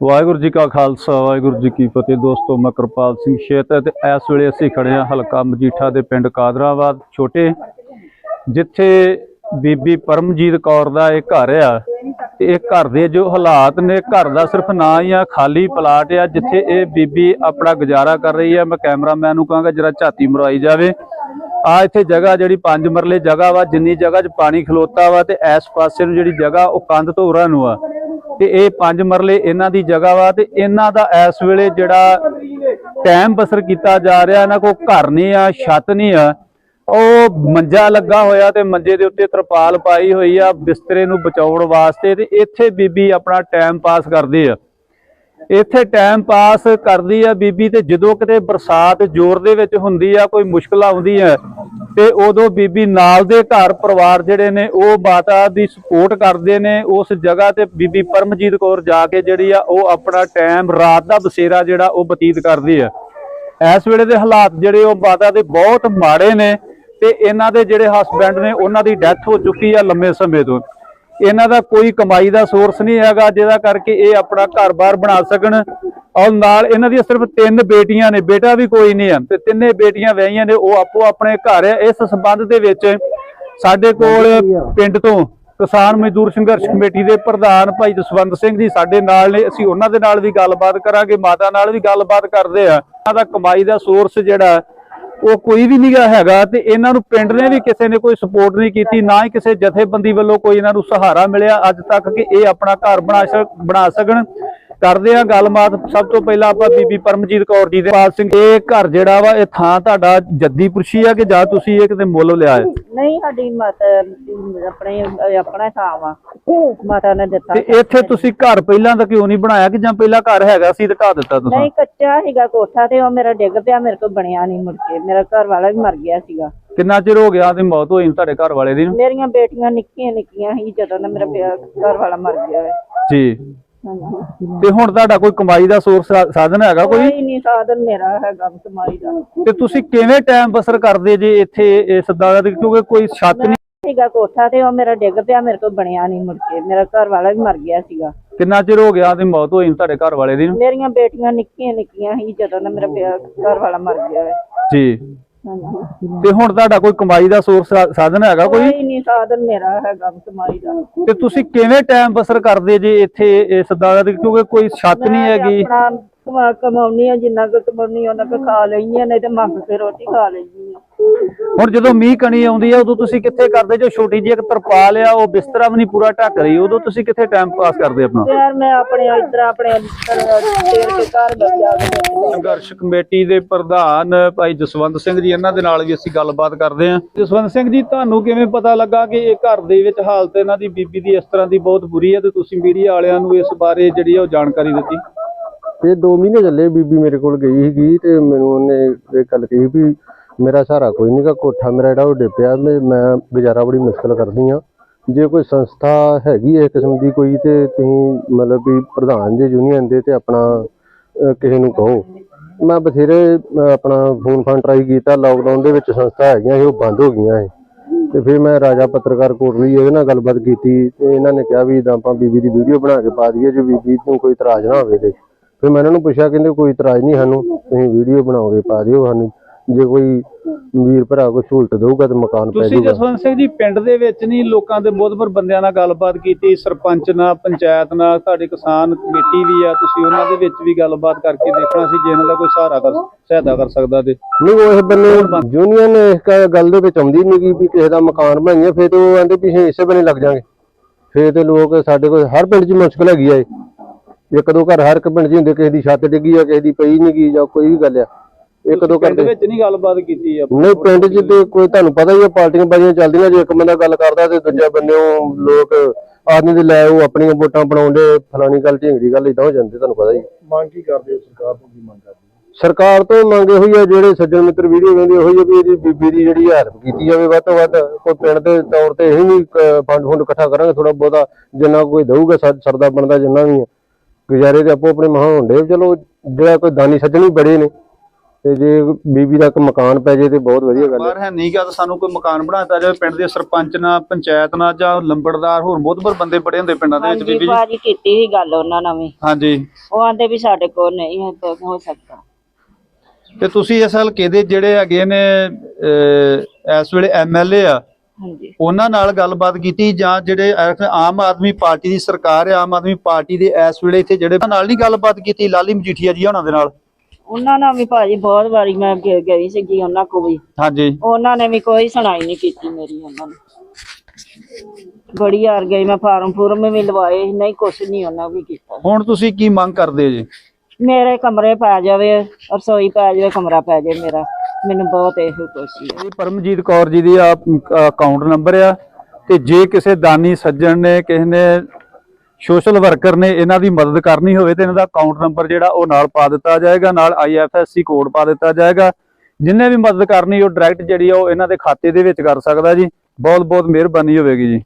ਵਾਹਿਗੁਰੂ ਜੀ ਕਾ ਖਾਲਸਾ, ਵਾਹਿਗੁਰੂ ਜੀ ਕੀ ਫਤਿਹ। ਦੋਸਤੋ, ਮੈਂ ਕਿਰਪਾਲ ਸਿੰਘ ਸ਼ੇਤ ਤੇ ਇਸ ਵੇਲੇ ਅਸੀਂ ਖੜੇ ਹਾਂ ਹਲਕਾ ਮਜੀਠਾ ਦੇ ਪਿੰਡ ਕਾਦਰਾਬਾਦ ਛੋਟੇ, ਜਿੱਥੇ ਬੀਬੀ ਪਰਮਜੀਤ ਕੌਰ ਦਾ ਇਹ ਘਰ ਆ। ਤੇ ਇਹ ਘਰ ਦੇ ਜੋ ਹਾਲਾਤ ਨੇ, ਘਰ ਦਾ ਸਿਰਫ ਨਾਂ ਹੀ ਆ, ਖਾਲੀ ਪਲਾਟ ਆ, ਜਿੱਥੇ ਇਹ ਬੀਬੀ ਆਪਣਾ ਗੁਜ਼ਾਰਾ ਕਰ ਰਹੀ ਆ। ਮੈਂ ਕੈਮਰਾਮੈਨ ਨੂੰ ਕਹਾਂਗਾ ਜਰਾ ਝਾਤੀ ਮਰਵਾਈ ਜਾਵੇ। ਆ ਇੱਥੇ ਜਗ੍ਹਾ ਜਿਹੜੀ ਪੰਜ ਮਰਲੇ ਜਗ੍ਹਾ ਵਾ, ਜਿੰਨੀ ਜਗ੍ਹਾ 'ਚ ਪਾਣੀ ਖਲੋਤਾ ਵਾ ਤੇ ਇਸ ਪਾਸੇ ਨੂੰ ਜਿਹੜੀ ਜਗ੍ਹਾ ਉਹ ਕੰਧ ਤੋਂ ਉਰਾਂ ਨੂੰ ਆ। ਤੇ ਇਹ ਪੰਜ ਮਰਲੇ ਇਹਨਾਂ ਦੀ ਜਗ੍ਹਾ ਵਾ ਤੇ ਇਹਨਾਂ ਦਾ ਇਸ ਵੇਲੇ ਜਿਹੜਾ ਟਾਈਮ ਬਸਰ ਕੀਤਾ ਜਾ ਰਿਹਾ, ਇਹਨਾਂ ਕੋ ਘਰ ਨਹੀਂ ਆ, ਛੱਤ ਨਹੀਂ ਆ। ਉਹ ਮੰਜਾ ਲੱਗਾ ਹੋਇਆ ਤੇ ਮੰਜੇ ਦੇ ਉੱਤੇ ਤਰਪਾਲ ਪਾਈ ਹੋਈ ਆ ਬਿਸਤਰੇ ਨੂੰ ਬਚਾਉਣ ਵਾਸਤੇ ਤੇ ਇੱਥੇ ਬੀਬੀ ਆਪਣਾ ਟਾਈਮ ਪਾਸ ਕਰਦੇ ਆ। ਇੱਥੇ ਟਾਈਮ ਪਾਸ ਕਰਦੀ ਆ ਬੀਬੀ ਤੇ ਜਦੋਂ ਕਿਤੇ ਬਰਸਾਤ ਜ਼ੋਰ ਦੇ ਵਿੱਚ ਹੁੰਦੀ ਆ, ਕੋਈ ਮੁਸ਼ਕਲ ਆਉਂਦੀ ਆ, ਤੇ ਉਦੋਂ ਬੀਬੀ ਨਾਲ ਦੇ ਘਰ ਪਰਿਵਾਰ ਜਿਹੜੇ ਨੇ, ਉਹ ਮਾਤਾ ਦੀ ਸਪੋਰਟ ਕਰਦੇ ਨੇ, ਉਸ ਜਗ੍ਹਾ ਤੇ ਬੀਬੀ ਪਰਮਜੀਤ ਕੌਰ ਜਾ ਕੇ ਜਿਹੜੀ ਆ, ਉਹ ਆਪਣਾ ਟਾਈਮ ਰਾਤ ਦਾ ਬਸੇਰਾ ਜਿਹੜਾ, ਉਹ ਬਤੀਤ ਕਰਦੀ ਆ। ਇਸ ਵੇਲੇ ਦੇ ਹਾਲਾਤ ਜਿਹੜੇ, ਉਹ ਮਾਤਾ ਦੇ ਬਹੁਤ ਮਾੜੇ ਨੇ, ਤੇ ਇਹਨਾਂ ਦੇ ਜਿਹੜੇ ਹਸਬੰਡ ਨੇ, ਉਹਨਾਂ ਦੀ ਡੈਥ ਹੋ ਚੁੱਕੀ ਆ ਲੰਮੇ ਸਮੇਂ ਤੋਂ। ਇਹਨਾਂ ਦਾ ਕੋਈ ਕਮਾਈ ਦਾ ਸੋਰਸ ਨਹੀਂ ਹੈਗਾ, ਜਿਹਦਾ ਕਰਕੇ ਇਹ ਆਪਣਾ ਘਰ-ਬਾਰ ਬਣਾ ਸਕਣ। ਔਰ ਨਾਲ ਇਹਨਾਂ ਦੀਆਂ ਸਿਰਫ ਤਿੰਨ ਬੇਟੀਆਂ ਨੇ, ਬੇਟਾ ਵੀ ਕੋਈ ਨਹੀਂ ਹੈ। ਤੇ ਤਿੰਨੇ ਬੇਟੀਆਂ ਵਿਆਹੀਆਂ ਨੇ, ਉਹ ਆਪੋ ਆਪਣੇ ਘਰ ਹੈ। ਇਸ ਸੰਬੰਧ ਦੇ ਵਿੱਚ ਸਾਡੇ ਕੋਲ ਪਿੰਡ ਤੋਂ ਕਿਸਾਨ ਮਜ਼ਦੂਰ ਸੰਘਰਸ਼ ਕਮੇਟੀ ਦੇ ਪ੍ਰਧਾਨ ਭਾਈ ਜਸਵੰਤ ਸਿੰਘ ਜੀ ਸਾਡੇ ਨਾਲ ਨੇ। ਅਸੀਂ ਉਹਨਾਂ ਦੇ ਨਾਲ ਵੀ ਗੱਲਬਾਤ ਕਰਾਂਗੇ, ਮਾਤਾ ਨਾਲ ਵੀ ਗੱਲਬਾਤ ਕਰਦੇ ਆ ਇਹਨਾਂ ਦਾ ਕਮਾਈ ਦਾ ਸੋਰਸ ਜਿਹੜਾ ਉਹ ਕੋਈ ਵੀ ਨਹੀਂ ਹੈਗਾ ਤੇ ਇਹਨਾਂ ਨੂੰ ਪਿੰਡ ਨੇ ਵੀ ਕਿਸੇ ਨੇ ਕੋਈ ਸਪੋਰਟ ਨਹੀਂ ਕੀਤੀ ਨਾ ਹੀ ਕਿਸੇ ਜਥੇਬੰਦੀ ਵੱਲੋਂ ਕੋਈ ਇਹਨਾਂ ਨੂੰ ਸਹਾਰਾ ਮਿਲਿਆ। ਅੱਜ ਤੱਕ ਕਿ ਇਹ ਆਪਣਾ ਘਰ ਬਣਾ ਸਕਣ। ਕਰਦੇ ਆ ਗੱਲਬਾਤ। ਸਭ ਤੋਂ ਪਹਿਲਾਂ ਆਪਾਂ ਬੀਬੀ ਪਰਮਜੀਤ ਕੌਰ ਜੀ ਦੇ ਪਾਲ ਸਿੰਘ। ਇਹ ਘਰ ਜਿਹੜਾ ਵਾ ਇਹ ਥਾਂ ਤੁਹਾਡਾ ਜੱਦੀਪੁਰਸ਼ੀ ਆ ਕਿ ਜਾਂ ਤੁਸੀਂ ਇਹ ਕਿਤੇ ਮੁੱਲ ਲਿਆ ਹੈ? ਨਹੀਂ ਸਾਡੀ ਮਾਤਾ ਆਪਣੇ ਆਪਣਾ ਥਾਂ ਵਾ। ਮਾਤਾ ਨੇ ਦਿੱਤਾ। ਤੇ ਇੱਥੇ ਤੁਸੀਂ ਘਰ ਪਹਿਲਾਂ ਤਾਂ ਕਿਉਂ ਨਹੀਂ ਬਣਾਇਆ ਕਿ ਜਾਂ ਪਹਿਲਾਂ ਘਰ ਹੈਗਾ ਸੀ ਤੇ ਢਾ ਦਿੱਤਾ ਤੁਸੀਂ? ਨਹੀਂ ਕੱਚਾ ਸੀਗਾ ਕੋਠਾ ਤੇ ਉਹ ਮੇਰਾ ਡਿੱਗ ਪਿਆ ਮੇਰੇ ਕੋਲ ਬਣਿਆ ਨਹੀਂ ਮੁੜ ਕੇ। ਮੇਰਾ ਘਰ ਵਾਲਾ ਵੀ ਮਰ ਗਿਆ ਸੀਗਾ। ਕਿੰਨਾ ਚਿਰ ਹੋ ਗਿਆ ਤੇ ਮੌਤ ਹੋਈ ਤੁਹਾਡੇ ਘਰ ਵਾਲੇ ਦੀ? ਮੇਰੀਆਂ ਬੇਟੀਆਂ ਨਿੱਕੀਆਂ ਨਿੱਕੀਆਂ ਸੀ ਜਦੋਂ ਦਾ ਮੇਰਾ ਘਰ ਵਾਲਾ ਮਰ ਗਿਆ ਜੀ। ਤੇ ਹੁਣ ਤੁਹਾਡਾ ਕੋਈ ਕਮਾਈ ਦਾ ਸੋਰਸ ਸਾਧਨ ਹੈਗਾ ਕੋਈ? ਕੋਈ ਨਹੀਂ ਸਾਧਨ ਮੇਰਾ ਹੈਗਾ ਕਮਾਈ ਦਾ। ਤੇ ਤੁਸੀਂ ਕਿਵੇਂ ਟਾਈਮ ਬਸਰ ਕਰਦੇ ਜੇ ਇੱਥੇ ਇਸ ਦਾ? ਕਿਉਂਕਿ ਕੋਈ ਛੱਤ ਨਹੀਂ ਸੀਗਾ ਕੋਠਾ ਤੇ ਉਹ ਮੇਰਾ ਡਿੱਗ ਪਿਆ ਮੇਰੇ ਕੋਲ ਬਣਿਆ ਨਹੀਂ ਮੁੜ ਕੇ। ਮੇਰਾ ਘਰ ਵਾਲਾ ਵੀ ਮਰ ਗਿਆ ਸੀਗਾ। ਕਿੰਨਾ ਚਿਰ ਹੋ ਗਿਆ ਤੇ ਮੌਤ ਹੋਈ ਨੂੰ ਤੁਹਾਡੇ ਘਰ ਵਾਲੇ ਦੀ? ਨੂੰ? ਮੇਰੀਆਂ ਬੇਟੀਆਂ ਨਿੱਕੀਆਂ ਨਿੱਕੀਆਂ ਸੀ ਜਦੋਂ ਦਾ ਮੇਰਾ ਪਿਆ- ਘਰ ਵਾਲਾ ਮਰ ਗਿਆ ਹੈ ਜੀ। ਤੇ ਹੁਣ ਤੁਹਾਡਾ ਕੋਈ ਕਮਾਈ ਦਾ ਸੋਰਸ ਸਾਧਨ ਹੈਗਾ ਕੋਈ? ਕੋਈ ਨਹੀਂ ਸਾਧਨ ਮੇਰਾ ਹੈਗਾ ਕਮਾਈ ਦਾ। ਤੇ ਤੁਸੀਂ ਕਿਵੇਂ ਟਾਈਮ ਬਸਰ ਕਰਦੇ ਜੇ ਇੱਥੇ ਇਸ ਦਾ? ਕਿਉਂਕਿ ਕੋਈ ਛੱਤ ਨਹੀਂ ਹੈਗੀ। ਆਪਣਾ ਕਮਾ ਕਮਾਉਣੀ ਆ ਜਿੰਨਾ ਕੁ ਕਮਾਉਣੀ ਉਹਨਾਂ ਕੁ ਖਾ ਲੈਣੀ ਆ ਨਹੀਂ ਤੇ ਮੰਗ ਕੇ ਰੋਟੀ ਖਾ ਲੈਣੀ ਆ ਹੁਣ ਜਦੋਂ ਮੀਂਹ ਕਣੀ ਆਉਂਦੀ ਹੈ ਉਦੋਂ ਤੁਸੀਂ ਕਿੱਥੇ ਕਰਦੇ ਜੋ ਛੋਟੀ ਜਿਹੀ ਇੱਕ ਤਰਪਾਲ ਆ ਉਹ ਬਿਸਤਰਾ ਵੀ ਨਹੀਂ ਪੂਰਾ ਢੱਕ ਰਹੀ ਉਦੋਂ ਤੁਸੀਂ ਕਿੱਥੇ ਟਾਈਮ ਪਾਸ ਕਰਦੇ ਆਪਣਾ? ਤੇ ਯਾਰ ਮੈਂ ਆਪਣੇ ਇਧਰ ਆਪਣੇ ਤੇਰ ਕੇ ਘਰ ਬੱਚਾ ਕੇ ਸੰਘਰਸ਼ ਕਮੇਟੀ ਦੇ ਪ੍ਰਧਾਨ ਭਾਈ ਜਸਵੰਤ ਸਿੰਘ ਜੀ ਇਹਨਾਂ ਦੇ ਨਾਲ ਵੀ ਅਸੀਂ ਗੱਲਬਾਤ ਕਰਦੇ ਹਾਂ। ਜਸਵੰਤ ਸਿੰਘ ਜੀ ਤੁਹਾਨੂੰ ਕਿਵੇਂ ਪਤਾ ਲੱਗਾ ਕਿ ਇਹ ਘਰ ਦੇ ਵਿੱਚ ਹਾਲਤ ਇਹਨਾਂ ਦੀ ਬੀਬੀ ਦੀ ਇਸ ਤਰ੍ਹਾਂ ਦੀ ਬਹੁਤ ਬੁਰੀ ਹੈ ਤੇ ਤੁਸੀਂ ਮੀਡੀਆ ਵਾਲਿਆਂ ਨੂੰ ਇਸ ਬਾਰੇ ਜਿਹੜੀ ਉਹ ਜਾਣਕਾਰੀ ਦਿੱਤੀ? ਇਹ 2 ਮਹੀਨੇ ਚੱਲੇ ਬੀਬੀ ਮੇਰੇ ਕੋਲ ਗਈ ਸੀਗੀ ਤੇ ਮੈਨੂੰ ਉਹਨੇ ਇਹ ਗੱਲ ਕਹੀ ਵੀ ਮੇਰਾ ਸਹਾਰਾ ਕੋਈ ਨਹੀਂਗਾ ਕੋਠਾ ਮੇਰਾ ਜਿਹੜਾ ਉਹ ਡਿੱਪਿਆ ਮੈਂ ਮੈਂ ਗੁਜ਼ਾਰਾ ਬੜੀ ਮੁਸ਼ਕਲ ਕਰਦੀ ਆ। ਜੇ ਕੋਈ ਸੰਸਥਾ ਹੈਗੀ ਹੈ ਕਿਸਮ ਦੀ ਕੋਈ ਤੇ ਤੁਸੀਂ ਮਤਲਬ ਵੀ ਪ੍ਰਧਾਨ ਜੇ ਯੂਨੀਅਨ ਦੇ ਤੇ ਆਪਣਾ ਕਿਸੇ ਨੂੰ ਕਹੋ। ਮੈਂ ਬਥੇਰੇ ਆਪਣਾ ਫੋਨ ਫਾਨ ਟਰਾਈ ਕੀਤਾ ਲਾਕਡਾਊਨ ਦੇ ਵਿੱਚ ਸੰਸਥਾ ਹੈਗੀਆਂ ਸੀ, ਉਹ ਬੰਦ ਹੋ ਗਈਆਂ ਸੀ। ਤੇ ਫਿਰ ਮੈਂ ਰਾਜਾ ਪੱਤਰਕਾਰ ਕੋਟਲੀ ਇਹਦੇ ਨਾਲ ਗੱਲਬਾਤ ਕੀਤੀ ਤੇ ਇਹਨਾਂ ਨੇ ਕਿਹਾ ਵੀ ਇਦਾਂ ਆਪਾਂ ਬੀਬੀ ਦੀ ਵੀਡੀਓ ਬਣਾ ਕੇ ਪਾ ਦਈਏ, ਜੇ ਬੀਬੀ ਨੂੰ ਕੋਈ ਇਤਰਾਜ਼ ਨਾ ਹੋਵੇ ਤੇ। ਫਿਰ ਮੈਂ ਇਹਨਾਂ ਨੂੰ ਪੁੱਛਿਆ, ਕਹਿੰਦੇ ਕੋਈ ਇਤਰਾਜ਼ ਨਹੀਂ ਸਾਨੂੰ, ਤੁਸੀਂ ਵੀਡੀਓ ਬਣਾਓਗੇ, ਪਾ ਦਿਓ ਸਾਨੂੰ। ਜੇ ਕੋਈ ਵੀਰ ਭਰਾ ਕੋਈ ਸਹੂਲਤ ਦਊਗਾ ਤੇ ਮਕਾਨ ਪੈ ਤੁਸੀਂ ਜਾਊਗਾ। ਜਸਵੰਤ ਸਿੰਘ ਜੀ ਪਿੰਡ ਦੇ ਵਿੱਚ ਨਹੀਂ ਲੋਕਾਂ ਦੇ ਬਹੁਤਵਰ ਬੰਦਿਆਂ ਨਾਲ ਗੱਲਬਾਤ ਕੀਤੀ ਸਰਪੰਚ ਨਾਲ ਪੰਚਾਇਤ ਨਾਲ ਤੁਹਾਡੇ ਕਿਸਾਨ ਕਮੇਟੀ ਵੀ ਆ ਤੁਸੀਂ ਉਹਨਾਂ ਦੇ ਵਿੱਚ ਵੀ ਗੱਲਬਾਤ ਕਰਕੇ ਦੇਖਣਾ ਸੀ ਜੇ ਇਹਨਾਂ ਦਾ ਕੋਈ ਸਹਾਰਾ ਕਰ ਸਹਾਇਤਾ ਕਰ ਸਕਦਾ ਤੇ। ਨਹੀਂ ਉਹ ਇਸ ਬੰਨੇ ਯੂਨੀਅਨ ਇਸ ਕ- ਗੱਲ ਦੇ ਵਿੱਚ ਆਉਂਦੀ ਨਹੀਂ ਕਿ ਕਿਸੇ ਦਾ ਮਕਾਨ ਬਣਾਈਏ ਫਿਰ ਤੇ ਉਹ ਕਹਿੰਦੇ ਵੀ ਅਸੀਂ ਇਸੇ ਬੰਨੇ ਲੱਗ ਜਾਾਂਗੇ ਫਿਰ ਤੇ ਲੋਕ ਸਾਡੇ ਕੋਲ ਹਰ ਪਿੰਡ 'ਚ ਮੁਸ਼ਕਲ ਹੈਗੀ ਆ ਇਹ। ਇੱਕ ਦੋ ਘਰ ਹਰ ਇੱਕ ਪਿੰਡ 'ਚ ਹੁੰਦੇ ਕਿਸੇ ਦੀ ਛੱਤ ਡਿੱਗੀ ਆ ਕਿਸੇ ਦੀ ਪਈ ਨਹੀਂ ਗਈ ਜਾਂ ਕੋਈ ਵੀ ਗੱਲ ਆ। ਇੱਕ ਦੋ ਘਰ ਪਿੰਡ ਦੇ ਵਿੱਚ ਨਹੀਂ ਗੱਲਬਾਤ ਕੀਤੀ ਆ ਨਹੀਂ ਪਿੰਡ 'ਚ ਤੇ ਕੋਈ ਤੁਹਾਨੂੰ ਪਤਾ ਹੀ ਆ ਪਾਰਟੀਆਂ ਬਾਜੀਆਂ ਚੱਲਦੀਆਂ ਜੇ ਇੱਕ ਬੰਦਾ ਗੱਲ ਕਰਦਾ ਤੇ ਦੂਜਾ ਬੰਦੇ ਉਹ ਲੋਕ ਆਦਮੀ ਦੇ ਲੈ ਉਹ ਆਪਣੀਆਂ ਵੋਟਾਂ ਬਣਾਉਂਦੇ ਫਲਾਣੀ ਗੱਲ ਢੀਂਗਰੀ ਗੱਲ ਇਦਾਂ ਹੋ ਜਾਂਦੀ ਤੁਹਾਨੂੰ ਪਤਾ ਹੀ ਮੰਗ ਕੀ ਕਰਦੇ ਹੋ ਸਰਕਾਰ ਤੋਂ ਕੀ ਮੰਗ ਕਰਦੇ ਸਰਕਾਰ ਤੋਂ ਮੰਗ ਇਹੋ ਹੀ ਆ ਜਿਹੜੇ ਸੱਜਣ ਮਿੱਤਰ ਵੀਡੀਓ ਕਹਿੰਦੇ ਇਹੋ ਹੀ ਆ ਵੀ ਇਹਦੀ ਬੀਬੀ ਦੀ ਜਿਹੜੀ ਹੈਲਪ ਕੀਤੀ ਜਾਵੇ ਵੱਧ ਤੋਂ ਵੱਧ। ਕੋਈ ਪਿੰਡ ਦੇ ਤੌਰ ਤੇ ਇਹ ਵੀ ਫੰਡ ਫੰਡ ਇਕੱਠਾ ਕਰਾਂਗੇ ਥੋੜਾ ਬਹੁਤਾ ਜਿੰਨਾ ਕੋਈ ਦਊਗਾ ਸਰ- ਸਰਦਾ ਬਣਦਾ ਜਿੰਨਾ ਵੀ। ਗੁਜ਼ਾਰੇ ਤੇ ਆਪੋ ਆਪਣੇ ਮਹਾਂ ਹੁੰਦੇ ਚਲੋ ਜਿਹੜਾ ਕੋਈ ਦਾਨੀ ਸੱਜਣ ਵੀ ਬੜੇ ਨੇ ਤੇ ਜੇ ਬੀਬੀ ਦਾ ਇੱਕ ਮਕਾਨ ਪੈ ਜੇ ਤੇ ਬਹੁਤ ਵਧੀਆ ਗੱਲ ਹੈ। ਬਾਹਰ ਹੈ ਨਹੀਂ ਗਾ ਤਾਂ ਸਾਨੂੰ ਕੋਈ ਮਕਾਨ ਬਣਾਤਾ ਜਾਵੇ। ਪਿੰਡ ਦੇ ਸਰਪੰਚ ਨਾਲ ਪੰਚਾਇਤ ਨਾਲ ਜਾਂ ਲੰਬੜਦਾਰ ਹੋਰ ਮੋਦਬਰ ਬੰਦੇ ਬੜੇ ਹੁੰਦੇ ਪਿੰਡਾਂ ਦੇ ਵਿੱਚ ਬੀਬੀ ਜੀ। ਭਾਜੀ ਕੀਤੀ ਸੀ ਗੱਲ ਉਹਨਾਂ ਨਾਲ ਵੀ। ਹਾਂਜੀ। ਉਹ ਆਂਦੇ ਵੀ ਸਾਡੇ ਕੋਲ ਨਹੀਂ ਹੋ ਹੋ ਸਕਦਾ। ਤੇ ਤੁਸੀਂ ਇਸ ਹਲਕੇ ਦੇ ਜਿਹੜੇ ਹੈਗੇ ਨੇ ਇਸ ਵੇਲੇ ਐਮਐਲਏ ਆ ਹਾਂਜੀ। ਉਹਨਾਂ ਨਾਲ ਗੱਲਬਾਤ ਕੀਤੀ ਜਾਂ ਜਿਹੜੇ ਆਮ ਆਦਮੀ ਪਾਰਟੀ ਦੀ ਸਰਕਾਰ ਹੈ ਆਮ ਆਦਮੀ ਪਾਰਟੀ ਦੇ ਇਸ ਵੇਲੇ ਇੱਥੇ ਜਿਹੜੇ ਨਾਲ ਨਹੀਂ ਗੱਲਬਾਤ ਕੀਤੀ ਲਾਲੀ ਮਜੀਠੀਆ ਜੀ ਉਹਨਾਂ ਦੇ ਨਾਲ। ਉਹਨਾਂ ਨਾਲ ਵੀ ਭਾਜੀ ਬਹੁਤ ਵਾਰੀ ਮੈਂ ਗ- ਗਈ ਸੀਗੀ ਉਹਨਾਂ ਕੋਲ ਵੀ। ਹਾਂਜੀ। ਉਹਨਾਂ ਨੇ ਵੀ ਕੋਈ ਸੁਣਾਈ ਨਹੀਂ ਕੀਤੀ ਮੇਰੀ ਉਹਨਾਂ ਨੇ। ਬੜੀ ਹਾਰ ਗਈ ਮੈਂ ਫਾਰਮ ਫੂਰਮ ਵੀ ਲਵਾਏ ਨਹੀਂ ਕੁਛ ਨਹੀਂ ਉਹਨਾਂ ਵੀ ਕੀਤਾ। ਹੁਣ ਤੁਸੀਂ ਕੀ ਮੰਗ ਕਰਦੇ ਜੀ? ਮੇਰੇ ਕਮਰੇ ਪੈ ਜਾਵੇ ਰਸੋਈ ਪੈ ਜਾਵੇ ਕਮਰਾ ਪੈ ਜਾਵੇ ਮੇਰਾ। ਮੈਨੂੰ ਬਹੁਤ ਇਹੋ ਕੁਛ ਹੀ। ਇਹ ਪਰਮਜੀਤ ਕੌਰ ਜੀ ਦੀ ਆ ਅਕਾਊਂਟ ਨੰਬਰ ਆ। ਤੇ ਜੇ ਕਿਸੇ ਦਾਨੀ ਸੱਜਣ ਨੇ ਕਿਸੇ ਨੇ ਸੋਸ਼ਲ ਵਰਕਰ ਨੇ ਇਹਨਾਂ ਦੀ ਮਦਦ ਕਰਨੀ ਹੋਵੇ ਤੇ ਇਹਨਾਂ ਦਾ ਅਕਾਊਂਟ ਨੰਬਰ ਜਿਹੜਾ ਉਹ ਨਾਲ ਪਾ ਦਿੱਤਾ ਜਾਏਗਾ, ਨਾਲ ਆਈਐਫਐਸਸੀ ਕੋਡ ਪਾ ਦਿੱਤਾ ਜਾਏਗਾ। ਜਿੰਨੇ ਵੀ ਮਦਦ ਕਰਨੀ ਉਹ ਡਾਇਰੈਕਟ ਜਿਹੜੀ ਆ ਉਹ ਇਹਨਾਂ ਦੇ ਖਾਤੇ ਦੇ ਵਿੱਚ ਕਰ ਸਕਦਾ ਜੀ। ਬਹੁਤ ਬਹੁਤ ਮਿਹਰਬਾਨੀ ਹੋਵੇਗੀ ਜੀ।